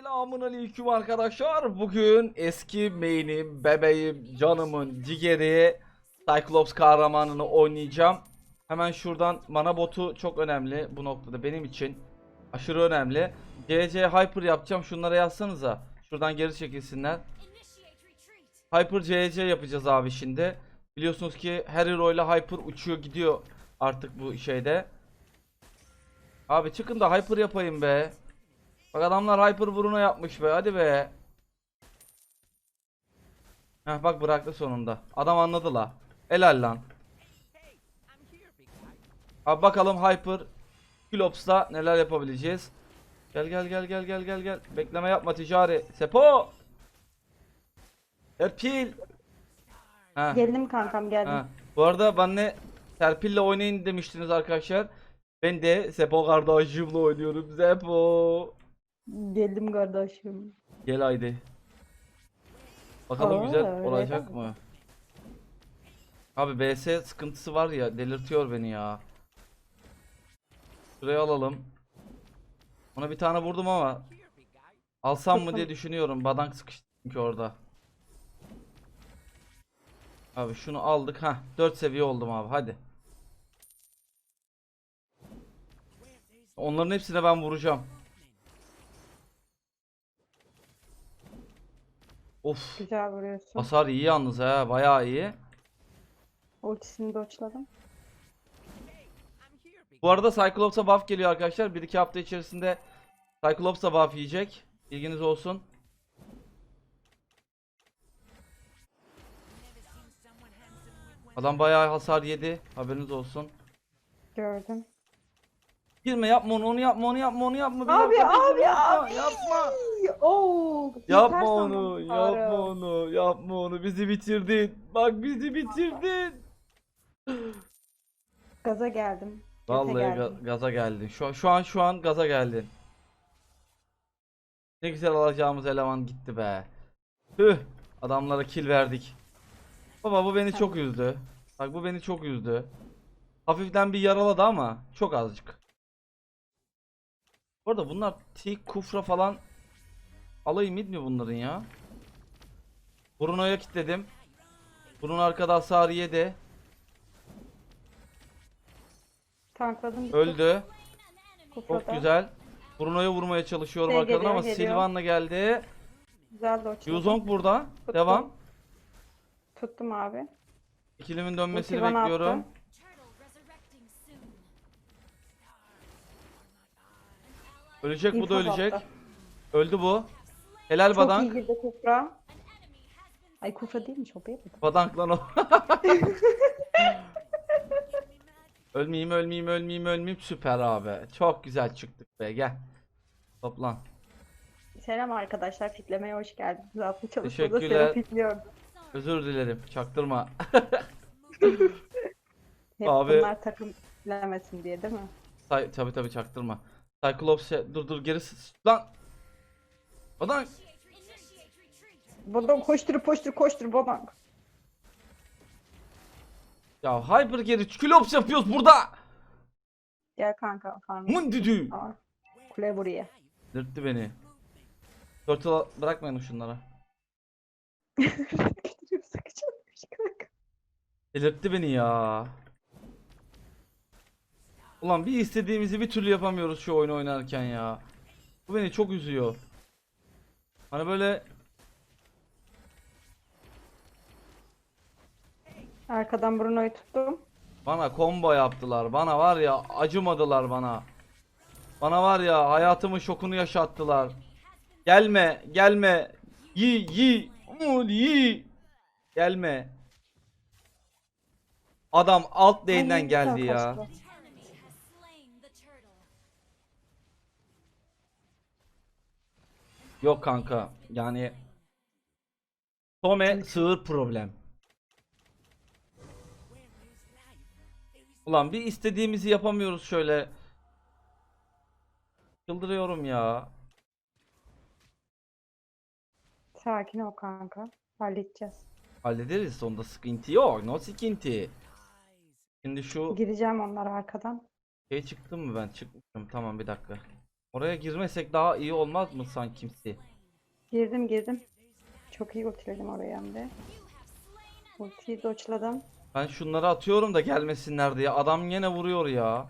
Selamun aleyküm arkadaşlar. Bugün eski main'im, bebeğim, canımın ciğeri Cyclops kahramanını oynayacağım. Hemen şuradan mana botu çok önemli bu noktada benim için. Aşırı önemli. CC Hyper yapacağım. Şunlara yazsanıza. Şuradan geri çekilsinler. Hyper CC yapacağız abi şimdi. Biliyorsunuz ki her hero ile Hyper uçuyor gidiyor artık bu şeyde. Abi çıkın da Hyper yapayım be. Bak adamlar Hyper Bruno yapmış be hadi be. Heh bak bıraktı sonunda. Adam anladı la. Helal lan. Abi bakalım Hyper Kilops'ta neler yapabileceğiz. Gel gel gel gel gel gel gel. Bekleme yapma ticari. Sepo. Serpil. Ha. Geldim kankam geldim. Ha. Bu arada benle Serpil'le oynayın demiştiniz arkadaşlar. Ben de Sepo kardeşimle oynuyorum. Sepo. Geldim kardeşim. Gel haydi. Bakalım Aa, güzel öyle olacak mi? mı? Abi BS sıkıntısı var ya delirtiyor beni ya. Şurayı alalım. Ona bir tane vurdum ama alsam mı diye düşünüyorum. Badank sıkıştı çünkü orada. Abi şunu aldık. ha 4 seviye oldum abi hadi. Onların hepsine ben vuracağım. Of. Güzel vuruyorsun. Hasar iyi yalnız ha bayağı iyi. Ultisini doçladım. Bu arada Cyclops'a buff geliyor arkadaşlar. 1-2 hafta içerisinde Cyclops da buff yiyecek. Bilginiz olsun. Adam bayağı hasar yedi. Haberiniz olsun. Gördüm. Girme yapma onu, onu yapma, onu yapma, onu yapma. Abi, dakika, abi, yapma, abi. Yapma. Oo, Yapma onu, yapma onu, yapma onu. Bizi bitirdin. Bak bizi bitirdin. Gaza geldim. Gaza Vallahi geldim. ga- gaza geldin. Şu, şu an şu an gaza geldin. Ne güzel alacağımız eleman gitti be. Tüh. Adamlara kill verdik. Baba bu beni çok üzdü. Bak bu beni çok üzdü. Hafiften bir yaraladı ama çok azıcık. Bu arada bunlar tik kufra falan alayım mid mi bunların ya? Bruno'ya kilitledim. Bruno arkada hasar yedi. Tankladım. Öldü. Kufrada. Çok güzel. Bruno'ya vurmaya çalışıyorum Şey arkadan geliyor, ama geliyor. Sylvan'la geldi. Güzel doçladım. Yuzong burada. Tuttum. Devam. Tuttum abi. İkilimin dönmesini Ulti bana bekliyorum. attı. Ölecek bu da ölecek. attı. Öldü bu. Helal Çok iyi badank. girdi Kufra. Ay Kufra değilmiş o be. Badank lan o. ölmeyeyim ölmeyeyim ölmeyeyim ölmeyeyim. Süper abi. Çok güzel çıktık be gel. Toplan. Selam arkadaşlar. Fitlemeye hoş geldiniz. Adlı çalışmada Teşekkürler. seni fitliyordu. Özür dilerim. Çaktırma. Hep Abi- bunlar takım fitlemesin diye değil mi? Say tabi tabi çaktırma. Cyclops şey- dur dur geri s- lan. Badank. Buradan koştur koştur koştur buradan. Ya Hyper geri Cyclops yapıyoruz burada. Gel kanka farmı. Mındüdü. Aa, Kule buraya. Dürttü beni. Turtle bırakmayın şunlara. Kanka. Delirtti beni ya. Ulan bir istediğimizi bir türlü yapamıyoruz şu oyunu oynarken ya. Bu beni çok üzüyor. Hani böyle Arkadan Bruno'yu tuttum. bana combo yaptılar. Bana var ya acımadılar bana. Bana var ya hayatımın şokunu yaşattılar. Gelme, gelme. Yi, yi. Aman yi. Gelme. Adam alt lane'den Ay, geldi güzel ya. kaçtı. Yok kanka. Yani Tome sığır problem. Ulan bir istediğimizi yapamıyoruz şöyle. Çıldırıyorum ya. Sakin ol kanka. Halledeceğiz. Hallederiz onda sıkıntı yok. No sıkıntı. Şimdi şu Gireceğim onlar arkadan. şey çıktı mı ben? Çıkmışım. Tamam bir dakika. Oraya girmesek daha iyi olmaz mı sanki? Girdim girdim. Çok iyi ultiledim oraya hem de. Ultiyi doçladım. Ben şunları atıyorum da gelmesinler diye. Adam yine vuruyor ya.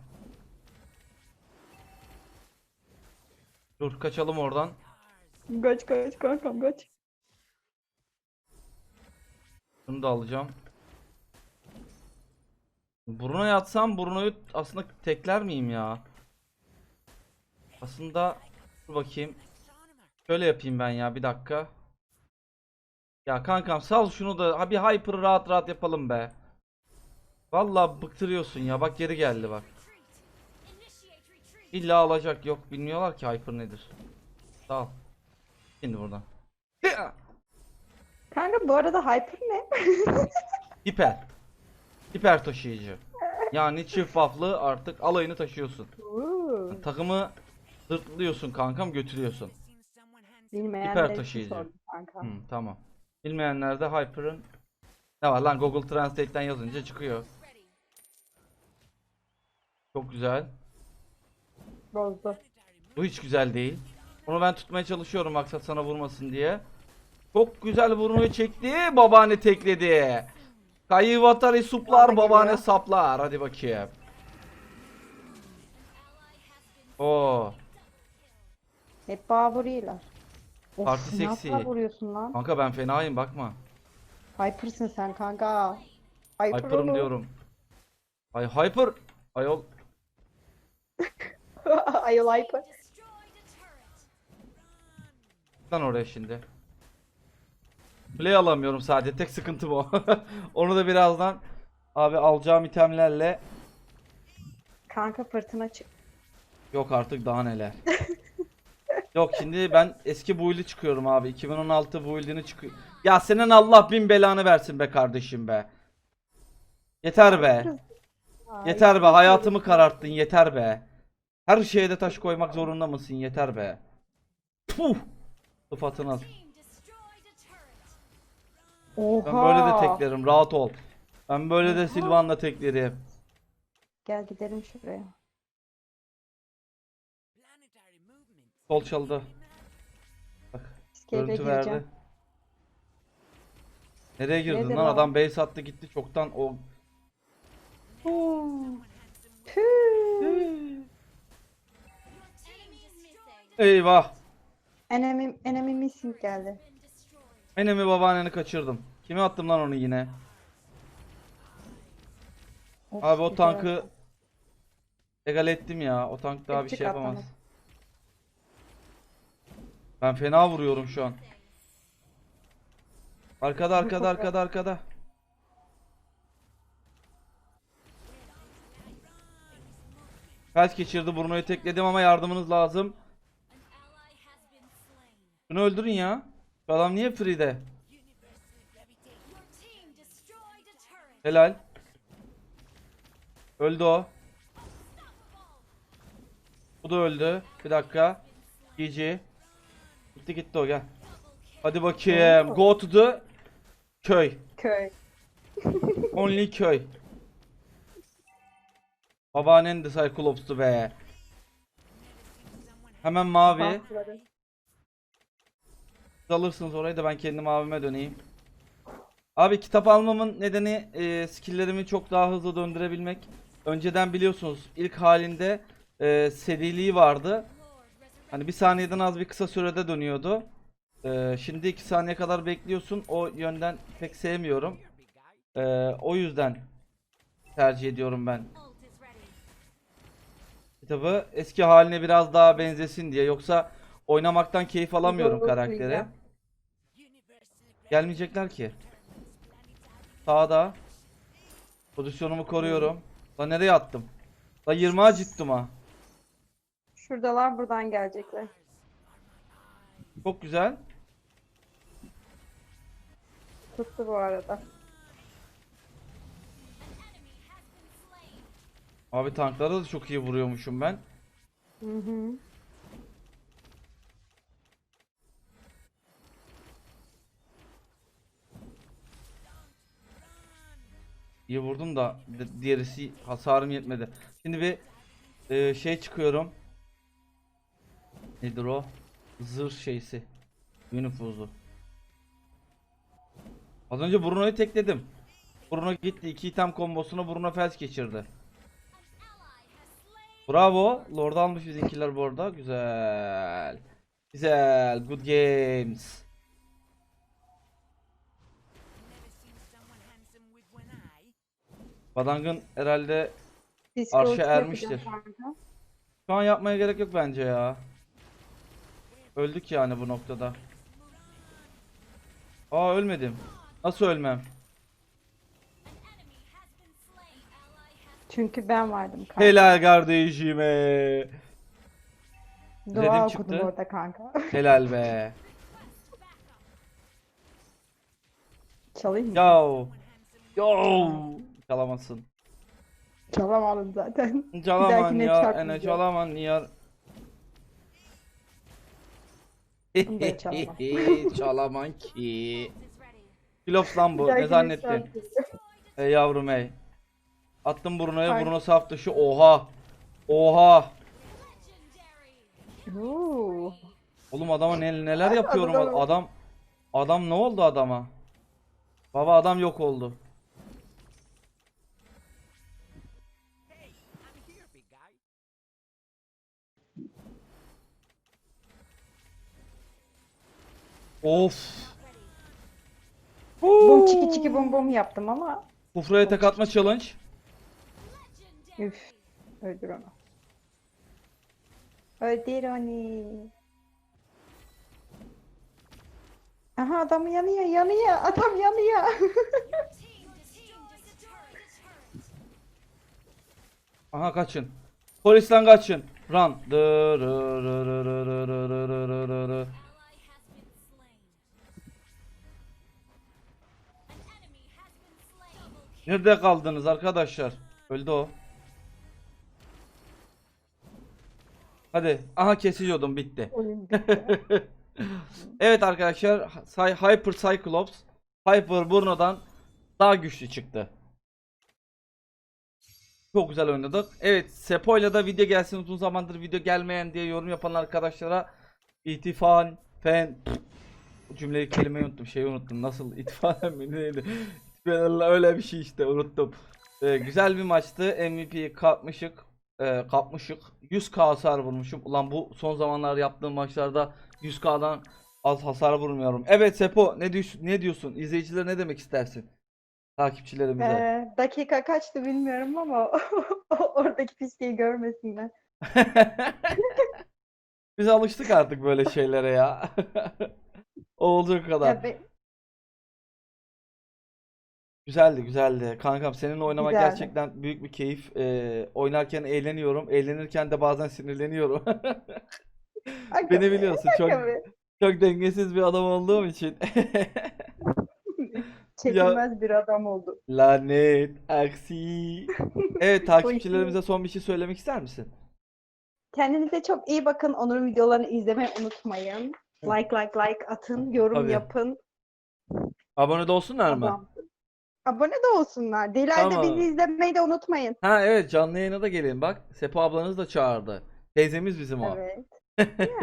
Dur kaçalım oradan. Kaç kaç kankam kaç. Şunu da alacağım. Bruno'ya atsam Bruno'yu aslında tekler miyim ya? Aslında dur bakayım. Şöyle yapayım ben ya bir dakika. Ya kankam sal şunu da ha bir hyper'ı rahat rahat yapalım be. Vallahi bıktırıyorsun ya bak geri geldi bak. İlla alacak yok bilmiyorlar ki hyper nedir. Sağ ol. Şimdi buradan. Kanka bu arada hyper ne? Hiper. Hiper taşıyıcı. Yani çift buff'lı artık alayını taşıyorsun. Takımı zırtlıyorsun kankam götürüyorsun. Bilmeyenler için taşıyıcı. sordum kanka. Hı, tamam. Bilmeyenler de Hyper'ın ne var lan Google Translate'ten yazınca çıkıyor. Çok güzel. Bozdu. Bu hiç güzel değil. Onu ben tutmaya çalışıyorum maksat sana vurmasın diye. Çok güzel burnuyu çekti. Babaanne tekledi. Kayı vatari suplar babaanne saplar. Hadi bakayım. Oo. Hep bağ vuruyorlar. Of, Parti ne seksi. yapar vuruyorsun lan? Kanka ben fenayım bakma. Hyper'sın sen kanka. Hyper Hyper'ım oğlum. diyorum. Ay hyper. Ayol. Ayol hyper. Lan oraya şimdi. Play alamıyorum sadece. Tek sıkıntım o. Onu da birazdan abi alacağım itemlerle Kanka fırtına çık. yok artık daha neler. Yok şimdi ben eski build'i çıkıyorum abi. 2016 build'ini çıkıyor. Ya senin Allah bin belanı versin be kardeşim be. Yeter be. Yeter be. Hayatımı kararttın. Yeter be. Her şeye de taş koymak zorunda mısın? Yeter be. Puh. Sıfatına. Oha. Ben böyle de teklerim. Rahat ol. Ben böyle de Silvan'la teklerim. Gel gidelim şuraya. Sol çaldı. Bak. İskele Görüntü gireceğim. verdi. Nereye girdin Nedir lan? o? Adam base attı gitti çoktan o. Eyvah. Enemy, enemy missing geldi. Enemi babaanneni kaçırdım. Kime attım lan onu yine? Of, Abi o güzel. tankı egal ettim ya. O tank daha bir Çık şey atlamak. Ben fena vuruyorum şu an. Arkada arkada arkada arkada. Felç geçirdi Bruno'yu tekledim ama yardımınız lazım. Şunu öldürün ya. Şu adam niye free'de? Helal. Öldü o. Bu da öldü. Bir dakika. GG. Gitti gitti o gel. Hadi bakayım. Go to the köy. Köy. Only köy. Babaannen de Cyclops'tu be. Hemen mavi. Siz alırsınız orayı da ben kendi mavime döneyim. Abi kitap almamın nedeni e, skill'lerimi çok daha hızlı döndürebilmek. Önceden biliyorsunuz ilk halinde e, seriliği vardı. Hani bir saniyeden az bir kısa sürede dönüyordu. E, şimdi 2 saniye kadar bekliyorsun. O yönden pek sevmiyorum. E, o yüzden tercih ediyorum ben. Kitabı eski haline biraz daha benzesin diye. Yoksa oynamaktan keyif alamıyorum karaktere. Gelmeyecekler ki. Sağda. Pozisyonumu koruyorum. Lan nereye attım? Lan 20'a ciddim ha. Şuradalar buradan gelecekler. Çok güzel. Tuttu bu arada. Abi tanklara da çok iyi vuruyormuşum ben. Hı hı. İyi vurdum da di- diğerisi hasarım yetmedi. Şimdi bir e, şey çıkıyorum. Nedir o? Zırh şeysi. Nüfuzu. Az önce Bruno'yu tekledim. Bruno gitti. iki item kombosunu Bruno felç geçirdi. Bravo. Lord almış bizimkiler bu arada. Güzel. Güzel. Good games. Badang'ın herhalde Arşa ermiştir. şu an yapmaya gerek yok bence ya. Öldük yani bu noktada. Aa ölmedim. Nasıl ölmem? Çünkü ben vardım kanka. Helal kardeşime. Dua Dedim okudum çıktı. orada kanka. Helal be. Çalayım mı? Yo. Yo. Çalamazsın. Çalamadım zaten. Çalaman ya. Ene çalaman ya. Çalamam. Çalaman ki. Kilops lan bu. Ne zannettin? Ey yavrum ey. Attım Bruno'ya. Bruno saf dışı. Oha. Oha. Oo. Oğlum adama ne, neler yapıyorum adam. Adam ne oldu adama? Baba adam yok oldu. Of. Bum çiki çiki bum bum yaptım ama Kufraya tek atma challenge. üf. Öldür onu. Öldür onu. Aha adam yanıyor yanıyor. Adam yanıyor. Aha kaçın. Polisten kaçın. Run. Nerede kaldınız arkadaşlar? Öldü o. Hadi. Aha kesiyordum bitti. Evet arkadaşlar. Hyper Cyclops Hyper Bruno'dan daha güçlü çıktı. Çok güzel oynadık. Evet Sepo'yla da video gelsin uzun zamandır video gelmeyen diye yorum yapan arkadaşlara itifan fen cümleyi kelimeyi unuttum şeyi unuttum nasıl itfaiye mi neydi Öyle bir şey işte unuttum. Ee, güzel bir maçtı. MVP kapmışık ee, kapmışık 100k hasar vurmuşum. Ulan bu son zamanlar yaptığım maçlarda 100k'dan az hasar vurmuyorum. Evet Sepo ne diyorsun ne diyorsun? İzleyicilere ne demek istersin? Takipçilerimize. Ee, dakika kaçtı bilmiyorum ama oradaki pisliği görmesinler. Biz alıştık artık böyle şeylere ya. Olduğu kadar. Ya be- Güzeldi güzeldi. Kankam seninle oynamak Güzeldi. gerçekten büyük bir keyif. Ee, oynarken eğleniyorum. Eğlenirken de bazen sinirleniyorum. Beni be, biliyorsun çok çok dengesiz bir adam olduğum için. Çekilmez bir adam oldu. Lanet aksi. Evet takipçilerimize son bir şey söylemek ister misin? Kendinize çok iyi bakın. Onur'un videolarını izlemeyi unutmayın. Like like like atın, yorum Tabii. yapın. Abone de olsunlar mı? Abone de olsunlar. Dilay'da Tamam. bizi izlemeyi de unutmayın. Ha evet canlı yayına da gelin bak. Sepo ablanız da çağırdı. Teyzemiz bizim o. Evet.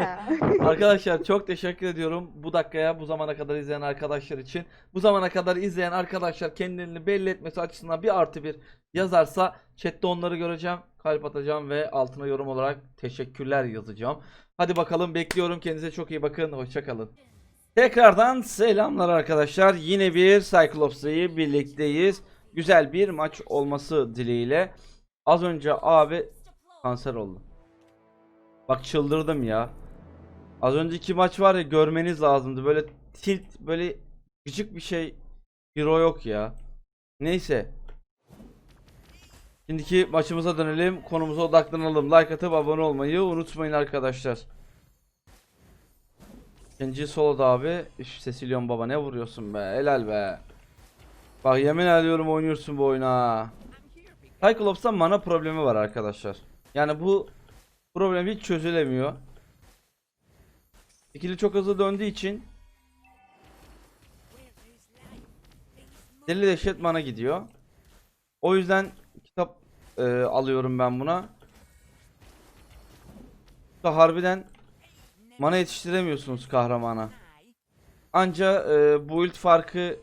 Ya. Arkadaşlar çok teşekkür ediyorum bu dakikaya bu zamana kadar izleyen arkadaşlar için. Bu zamana kadar izleyen arkadaşlar kendilerini belli etmesi açısından bir artı bir yazarsa chatte onları göreceğim. Kalp atacağım ve altına yorum olarak teşekkürler yazacağım. Hadi bakalım bekliyorum. Kendinize çok iyi bakın. Hoşçakalın. Tekrardan selamlar arkadaşlar. Yine bir Cyclops'ı birlikteyiz. Güzel bir maç olması dileğiyle. Az önce abi kanser oldu. Bak çıldırdım ya. Az önceki maç var ya görmeniz lazımdı. Böyle tilt böyle küçük bir şey hero yok ya. Neyse. Şimdiki maçımıza dönelim. Konumuza odaklanalım. Like atıp abone olmayı unutmayın arkadaşlar. İkinci soloda abi. Üf Cecilion baba ne vuruyorsun be. Helal be. Bak yemin ediyorum oynuyorsun bu oyuna. Cyclops'ta mana problemi var arkadaşlar. Yani bu problem hiç çözülemiyor. İkili çok hızlı döndüğü için Deli dehşet mana gidiyor. O yüzden kitap e, alıyorum ben buna. Da harbiden Mana yetiştiremiyorsunuz kahramana. Anca e, build farkı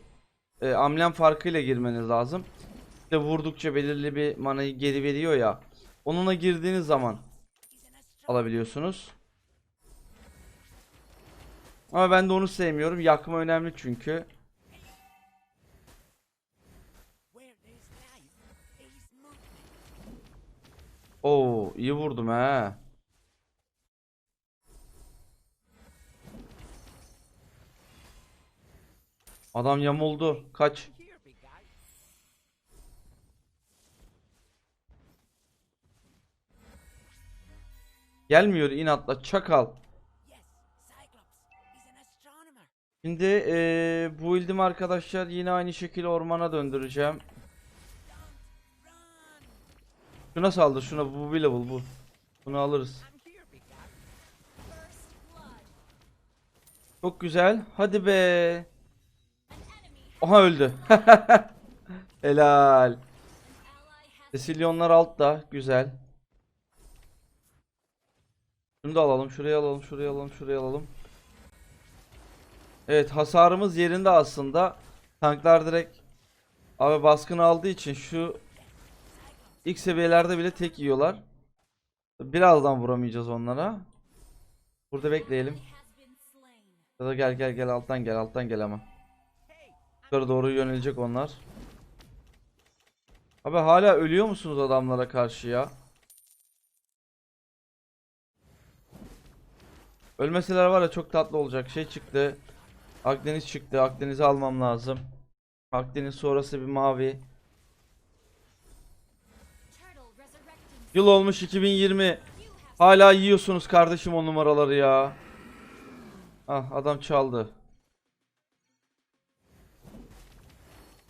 e, amblem farkıyla girmeniz lazım. İşte vurdukça belirli bir manayı geri veriyor ya. Onunla girdiğiniz zaman alabiliyorsunuz. Ama ben de onu sevmiyorum. Yakma önemli çünkü. Oo, iyi vurdum he. Adam yamuldu. Kaç. Gelmiyor inatla çakal. Şimdi eee bu ildim arkadaşlar yine aynı şekilde ormana döndüreceğim. Şuna saldır şuna bu bir level bu. Bunu alırız. Çok güzel. Hadi be. Oha öldü. Helal. Cecilia'nlar altta. Güzel. Şunu da alalım. Şuraya alalım. Şuraya alalım. Şuraya alalım. Evet hasarımız yerinde aslında. Tanklar direkt abi baskın aldığı için şu ilk seviyelerde bile tek yiyorlar. Birazdan vuramayacağız onlara. Burada bekleyelim. Ya da gel gel gel alttan gel alttan gel ama. Yukarı doğru yönelecek onlar. Abi hala ölüyor musunuz adamlara karşı ya? Ölmeseler var ya çok tatlı olacak. Şey çıktı. Akdeniz çıktı. Akdeniz'i almam lazım. Akdeniz sonrası bir mavi. Yıl olmuş 2020. Hala yiyorsunuz kardeşim o numaraları ya. Ah adam çaldı.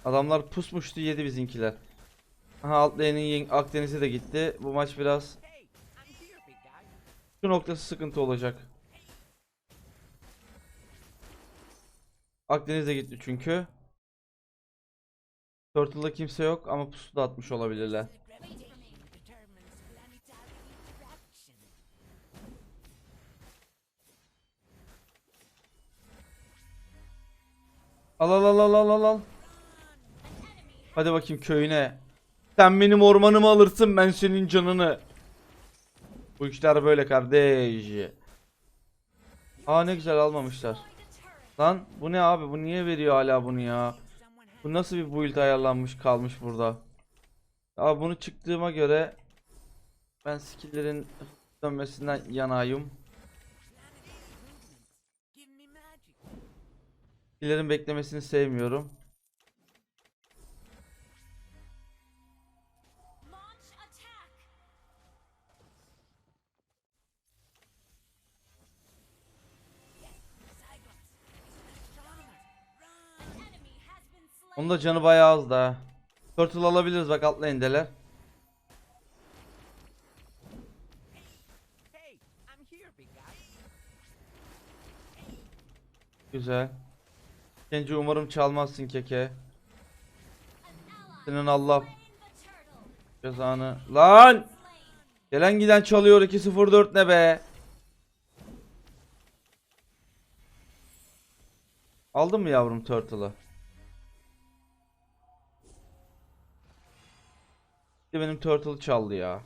Adamlar pusmuştu yedi bizinkiler. Aha alt lane'in yen- Akdeniz'e de gitti. Bu maç biraz şu noktası sıkıntı olacak. Akdeniz'e gitti çünkü. Turtle'da kimse yok ama pusu da atmış olabilirler. Al al al al al al. Hadi bakayım köyüne. Sen benim ormanımı alırsın ben senin canını. Bu işler böyle kardeş. Aa ne güzel almamışlar. Lan bu ne abi bu niye veriyor hala bunu ya? Bu nasıl bir build ayarlanmış kalmış burada? Abi bunu çıktığıma göre ben skill'lerin dönmesinden yanayım. Skill'lerin beklemesini sevmiyorum. Onun da canı bayağı az da. Turtle alabiliriz bak alt lane'deler. Güzel. Kenci umarım çalmazsın keke. Senin Allah cezanı. Lan! Gelen giden çalıyor 204 ne be? Aldın mı yavrum turtle'ı? De benim turtle çaldı ya.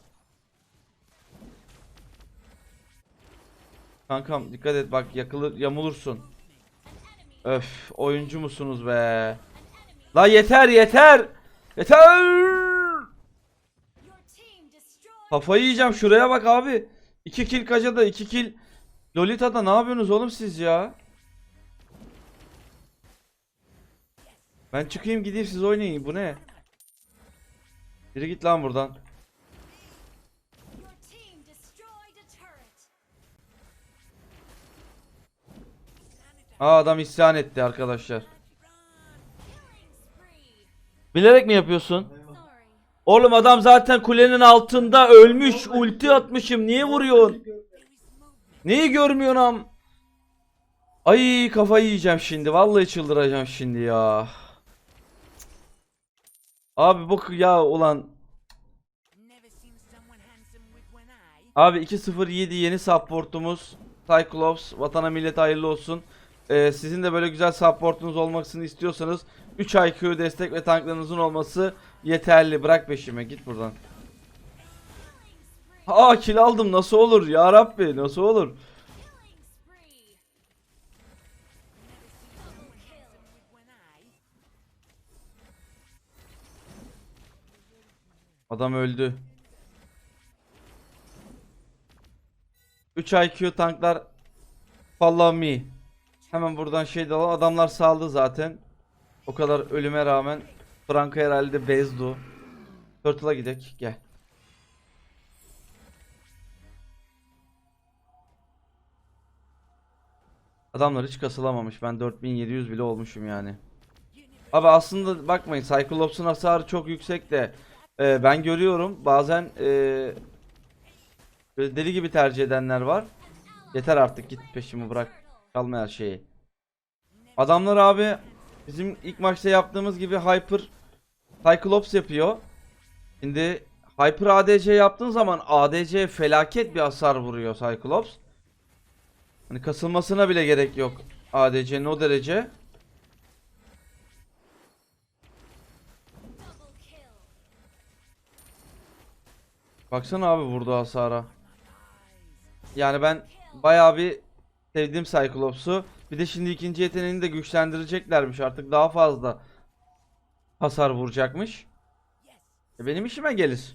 Kankam dikkat et bak yakılır yamulursun. Öf oyuncu musunuz be? La yeter yeter. Yeter. Kafayı yiyeceğim şuraya bak abi. 2 kill Kaja'da 2 kill Lolita'da ne yapıyorsunuz oğlum siz ya? Ben çıkayım gideyim siz oynayın bu ne? Biri git lan buradan. Aa adam isyan etti arkadaşlar. Bilerek mi yapıyorsun? Oğlum adam zaten kulenin altında ölmüş. Ulti atmışım. Niye vuruyorsun? Neyi görmüyorsun am? Ay kafayı yiyeceğim şimdi. Vallahi çıldıracağım şimdi ya. Abi bu ya ulan Abi 2-0-7 yeni supportumuz Cyclops vatana millete hayırlı olsun. Ee, sizin de böyle güzel supportunuz olmasını istiyorsanız 3 IQ destek ve tanklarınızın olması yeterli. Bırak peşime git buradan. Aa kill aldım nasıl olur ya Rabbi nasıl olur? Adam öldü. 3 IQ tanklar Follow me. Hemen buradan şey de alalım. Adamlar saldı zaten. O kadar ölüme rağmen Franco herhalde bezdu. Turtle'a gidek. Gel. Adamlar hiç kasılamamış. Ben 4700 bile olmuşum yani. Abi aslında bakmayın Cyclops'un hasarı çok yüksek de e, ben görüyorum bazen e, böyle deli gibi tercih edenler var. Yeter artık git peşimi bırak. Çalma her şeyi. Adamlar abi bizim ilk maçta yaptığımız gibi Hyper Cyclops yapıyor. Şimdi Hyper ADC yaptığın zaman ADC felaket bir hasar vuruyor Cyclops. Hani kasılmasına bile gerek yok ADC'nin o derece. Baksana abi vurdu hasara. Yani ben bayağı bir sevdim Cyclops'u. Bir de şimdi ikinci yeteneğini de güçlendireceklermiş artık daha fazla hasar vuracakmış. E benim işime gelir.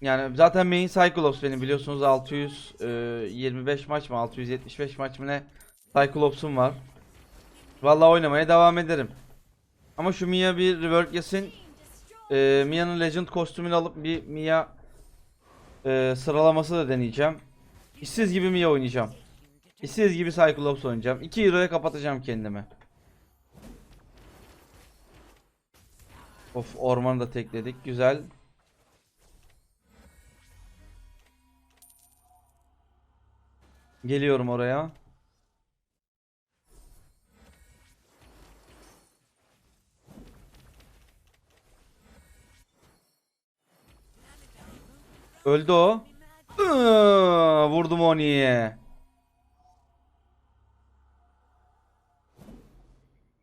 Yani zaten main Cyclops benim biliyorsunuz 625 maç mı 675 maç mı ne Cyclops'um var. Vallahi oynamaya devam ederim. Ama şu Mia bir rework yesin. Ee, Mia'nın Legend kostümünü alıp bir Mia e, sıralaması da deneyeceğim. İşsiz gibi Mia oynayacağım. İşsiz gibi Cyclops oynayacağım. 2 Euro'ya kapatacağım kendimi. Of ormanı da tekledik. Güzel. Geliyorum oraya. Öldü o. Iıı, vurdum onu.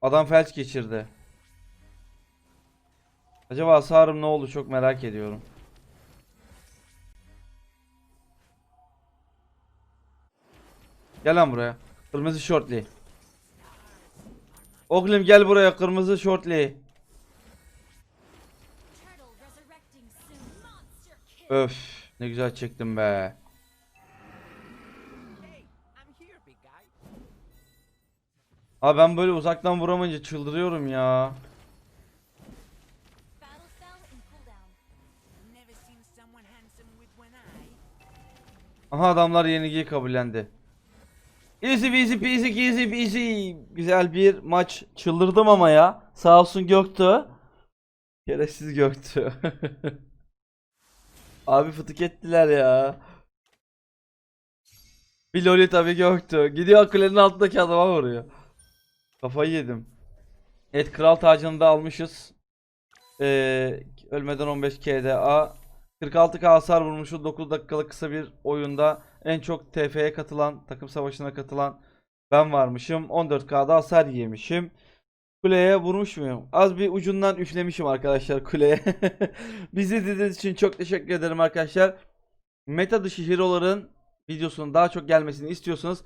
Adam felç geçirdi. Acaba hasarım ne oldu çok merak ediyorum. Gel lan buraya. Kırmızı şortli. Oğlum gel buraya kırmızı şortli. Öf ne güzel çektim be. Abi ben böyle uzaktan vuramayınca çıldırıyorum ya. Aha adamlar yenilgiyi kabullendi. Easy peasy peasy easy peasy. Güzel bir maç. Çıldırdım ama ya. Sağ olsun Göktuğ. Gereksiz Göktuğ. Abi fıtık ettiler ya. Bir loli tabii Göktuğ. Gidiyor kulenin altındaki adama vuruyor. Kafayı yedim. Evet kral tacını da almışız. Ee, ölmeden 15 KDA. 46k hasar vurmuşu 9 dakikalık kısa bir oyunda en çok TF'ye katılan, takım savaşına katılan ben varmışım. 14k'da hasar yemişim. Kuleye vurmuş muyum? Az bir ucundan üflemişim arkadaşlar kuleye. Bizi izlediğiniz için çok teşekkür ederim arkadaşlar. Meta dışı hero'ların videosunun daha çok gelmesini istiyorsanız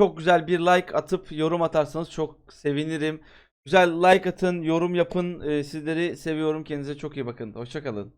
çok güzel bir like atıp yorum atarsanız çok sevinirim. Güzel like atın, yorum yapın. Ee, sizleri seviyorum. Kendinize çok iyi bakın. Hoşçakalın.